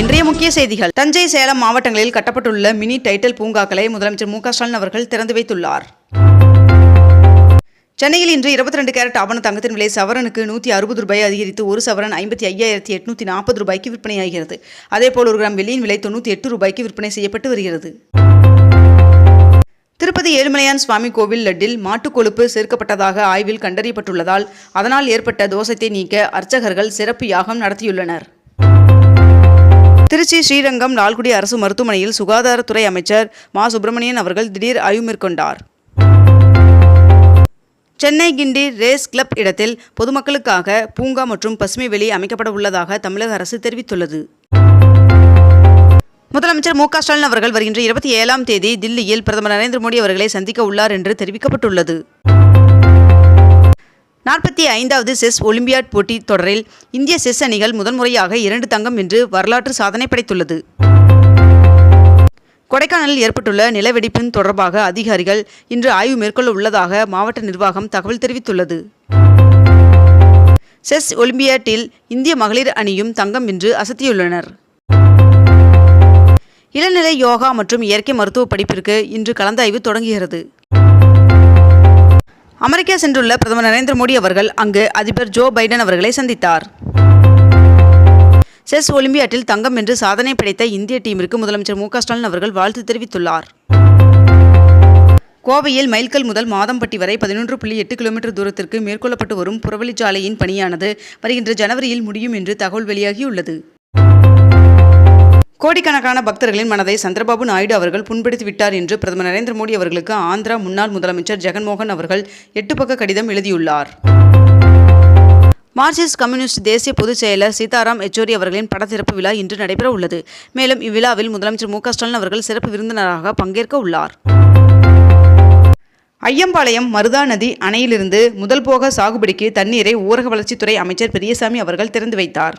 இன்றைய முக்கிய செய்திகள். தஞ்சை சேலம் மாவட்டங்களில் கட்டப்பட்டுள்ள மினி டைட்டில் பூங்காக்களை முதலமைச்சர் மு ஸ்டாலின் அவர்கள் திறந்து வைத்துள்ளார். சென்னையில் இன்று 22 கேரட் ஆபண தங்கத்தின் விலை சவரனுக்கு நூற்றி அறுபது ரூபாய் அதிகரித்து ஒரு சவரன் ஐம்பத்தி ஐயாயிரத்தி எட்நூத்தி நாற்பது ரூபாய்க்கு விற்பனையாகிறது. அதேபோல் ஒரு கிராம் வெள்ளியின் விலை தொண்ணூற்றி எட்டு ரூபாய்க்கு விற்பனை செய்யப்பட்டு வருகிறது. திருப்பதி ஏழுமலையான் சுவாமி கோவில் லட்டில் மாட்டுக் கொழுப்பு சேர்க்கப்பட்டதாக ஆய்வில் கண்டறியப்பட்டுள்ளதால் அதனால் ஏற்பட்ட தோஷத்தை நீக்க அர்ச்சகர்கள் சிறப்பு யாகம் நடத்தியுள்ளனர். திருச்சி ஸ்ரீரங்கம் லால்குடி அரசு மருத்துவமனையில் சுகாதாரத்துறை அமைச்சர் மா. சுப்பிரமணியன் அவர்கள் திடீர் ஆய்வு மேற்கொண்டார். சென்னை கிண்டி ரேஸ் கிளப் இடத்தில் பொதுமக்களுக்காக பூங்கா மற்றும் பசுமை வெளி அமைக்கப்பட உள்ளதாக தமிழக அரசு தெரிவித்துள்ளது. முதலமைச்சர் மு. ஸ்டாலின் அவர்கள் வருகின்ற இருபத்தி ஏழாம் தேதி தில்லியில் பிரதமர் நரேந்திர மோடி அவர்களை சந்திக்க உள்ளார் என்று தெரிவிக்கப்பட்டுள்ளது. நாற்பத்தி ஐந்தாவது செஸ் ஒலிம்பியாட் போட்டி தொடரில் இந்திய செஸ் அணிகள் முதன்முறையாக இரண்டு தங்கம் என்று வரலாற்று சாதனை படைத்துள்ளது. கொடைக்கானலில் ஏற்பட்டுள்ள நிலவெடிப்பின் தொடர்பாக அதிகாரிகள் இன்று ஆய்வு மேற்கொள்ள உள்ளதாக மாவட்ட நிர்வாகம் தகவல் தெரிவித்துள்ளது. செஸ் ஒலிம்பியாட்டில் இந்திய மகளிர் அணியும் தங்கம் வென்று அசத்தியுள்ளனர். இளநிலை யோகா மற்றும் இயற்கை மருத்துவ படிப்பிற்கு இன்று கலந்தாய்வு தொடங்குகிறது. அமெரிக்கா சென்றுள்ள பிரதமர் நரேந்திர மோடி அவர்கள் அங்கு அதிபர் ஜோ பைடன் அவர்களை சந்தித்தார். செஸ் ஒலிம்பியாட்டில் தங்கம் வென்று சாதனை படைத்த இந்திய டீமிற்கு முதலமைச்சர் மு ஸ்டாலின் அவர்கள் வாழ்த்து தெரிவித்துள்ளார். கோவையில் மைல்கல் முதல் மாதம்பட்டி வரை பதினொன்று புள்ளி எட்டு கிலோமீட்டர் தூரத்திற்கு மேற்கொள்ளப்பட்டு வரும் புறவழிச்சாலையின் பணியானது வருகின்ற ஜனவரியில் முடியும் என்று தகவல் வெளியாகியுள்ளது. கோடிக்கணக்கான பக்தர்களின் மனதை சந்திரபாபு நாயுடு அவர்கள் புண்படுத்தி விட்டார் என்று பிரதமர் நரேந்திர மோடி அவர்களுக்கு ஆந்திரா முன்னாள் முதலமைச்சர் ஜெகன்மோகன் அவர்கள் எட்டு பக்க கடிதம் எழுதியுள்ளார். மார்க்சிஸ்ட் கம்யூனிஸ்ட் தேசிய பொதுச் செயலர் சீதாராம் யெச்சூரி அவர்களின் படத்திறப்பு விழா இன்று நடைபெற உள்ளது. மேலும் இவ்விழாவில் முதலமைச்சர் மு ஸ்டாலின் அவர்கள் சிறப்பு விருந்தினராக பங்கேற்க உள்ளார். ஐயம்பாளையம் மருதா நதி அணையிலிருந்து முதல் போக சாகுபடிக்கு தண்ணீரை ஊரக வளர்ச்சித்துறை அமைச்சர் பெரியசாமி அவர்கள் திறந்து வைத்தார்.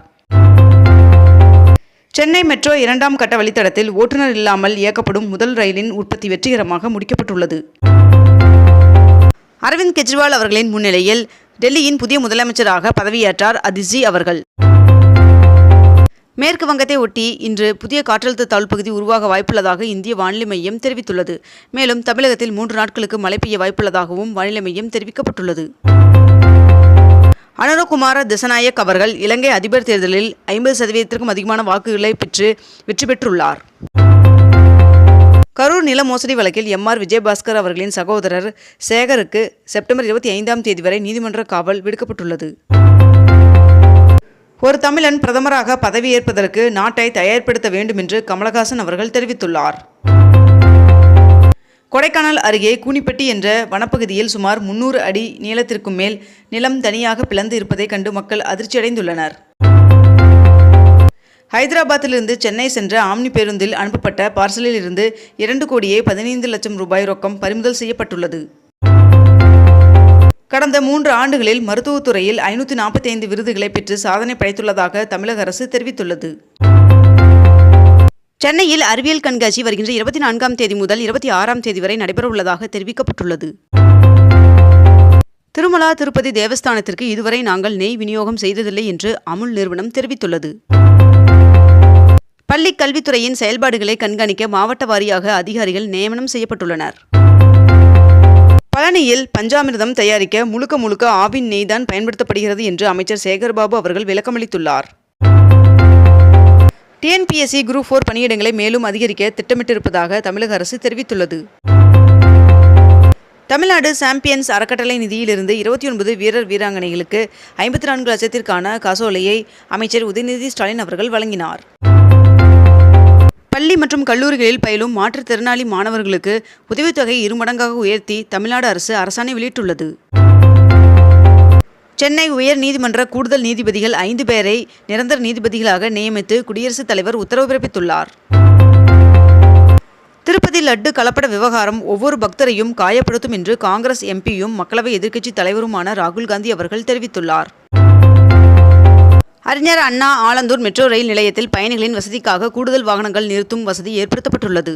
சென்னை மெட்ரோ இரண்டாம் கட்ட வழித்தடத்தில் ஓட்டுநர் இல்லாமல் இயக்கப்படும் முதல் ரயிலின் உற்பத்தி வெற்றிகரமாக முடிக்கப்பட்டுள்ளது. அரவிந்த் கெஜ்ரிவால் அவர்களின் முன்னிலையில் டெல்லியின் புதிய முதலமைச்சராக பதவியேற்றார் அதிஜி அவர்கள். மேற்கு வங்கத்தை ஒட்டி இன்று புதிய காற்றழுத்த தாழ்வு பகுதி உருவாக வாய்ப்புள்ளதாக இந்திய வானிலை மையம் தெரிவித்துள்ளது. மேலும் தமிழகத்தில் மூன்று நாட்களுக்கு மழை பெய்ய வாய்ப்புள்ளதாகவும் வானிலை மையம் தெரிவிக்கப்பட்டுள்ளது. அனுரகுமார திசநாயக் அவர்கள் இலங்கை அதிபர் தேர்தலில் ஐம்பது சதவீதத்திற்கும் அதிகமான வாக்குகளை பெற்று வெற்றி பெற்றுள்ளார். கரூர் நில மோசடி வழக்கில் எம் ஆர் விஜயபாஸ்கர் அவர்களின் சகோதரர் சேகருக்கு செப்டம்பர் இருபத்தி ஐந்தாம் தேதி வரை நீதிமன்ற காவல் விடுக்கப்பட்டுள்ளது. ஒரு தமிழன் பிரதமராக பதவியேற்பதற்கு நாட்டை தயார்படுத்த வேண்டும் என்று கமலஹாசன் அவர்கள் தெரிவித்துள்ளார். கொடைக்கானல் அருகே கூனிப்பட்டி என்ற வனப்பகுதியில் சுமார் முன்னூறு அடி நீளத்திற்கும் மேல் நிலம் தனியாக பிளந்து இருப்பதைக் கண்டு மக்கள் அதிர்ச்சியடைந்துள்ளனர். ஹைதராபாத்திலிருந்து சென்னை சென்ற ஆம்னி பேருந்தில் அனுப்பப்பட்ட பார்சலில் இருந்து இரண்டு கோடியே பதினைந்து லட்சம் ரூபாய் ரொக்கம் பறிமுதல் செய்யப்பட்டுள்ளது. கடந்த மூன்று ஆண்டுகளில் மருத்துவத்துறையில் ஐநூற்றி நாற்பத்தி ஐந்து விருதுகளை பெற்று சாதனை படைத்துள்ளதாக தமிழக அரசு தெரிவித்துள்ளது. சென்னையில் அறிவியல் கண்காட்சி வருகின்ற இருபத்தி நான்காம் தேதி முதல் இருபத்தி ஆறாம் தேதி வரை நடைபெறவுள்ளதாக தெரிவிக்கப்பட்டுள்ளது. திருமலா திருப்பதி தேவஸ்தானத்திற்கு இதுவரை நாங்கள் நெய் விநியோகம் செய்ததில்லை என்று அமுல் நிறுவனம் தெரிவித்துள்ளது. பள்ளி கல்வித்துறையின் செயல்பாடுகளை கண்காணிக்க மாவட்ட வாரியாக அதிகாரிகள் நியமனம் செய்யப்பட்டுள்ளனர். பழனியில் பஞ்சாமிர்தம் தயாரிக்க முழுக்க முழுக்க ஆவின் நெய்தான் பயன்படுத்தப்படுகிறது என்று அமைச்சர் சேகர்பாபு அவர்கள் விளக்கமளித்துள்ளார். டிஎன்பிஎஸ்சி குரூப் ஃபோர் பணியிடங்களை மேலும் அதிகரிக்க திட்டமிட்டிருப்பதாக தமிழக அரசு தெரிவித்துள்ளது. தமிழ்நாடு சாம்பியன்ஸ் அறக்கட்டளை நிதியிலிருந்து இருபத்தி ஒன்பது வீரர் வீராங்கனைகளுக்கு ஐம்பத்தி நான்கு லட்சத்திற்கான காசோலையை அமைச்சர் உதயநிதி ஸ்டாலின் அவர்கள் வழங்கினார். பள்ளி மற்றும் கல்லூரிகளில் பயிலும் மாற்றுத்திறனாளி மாணவர்களுக்கு உதவித்தொகை இருமடங்காக உயர்த்தி தமிழ்நாடு அரசு அரசாணை வெளியிட்டுள்ளது. சென்னை உயர் நீதிமன்ற கூடுதல் நீதிபதிகள் ஐந்து பேரை நிரந்தர நீதிபதிகளாக நியமித்து குடியரசுத் தலைவர் உத்தரவு பிறப்பித்துள்ளார். திருப்பதி லட்டு கலப்பட விவகாரம் ஒவ்வொரு பக்தரையும் காயப்படுத்தும் என்று காங்கிரஸ் எம்பியும் மக்களவை எதிர்க்கட்சி தலைவருமான ராகுல் காந்தி அவர்கள் தெரிவித்துள்ளார். அறிஞர் அண்ணா ஆலந்தூர் மெட்ரோ ரயில் நிலையத்தில் பயணிகளின் வசதிக்காக கூடுதல் வாகனங்கள் நிறுத்தும் வசதி ஏற்படுத்தப்பட்டுள்ளது.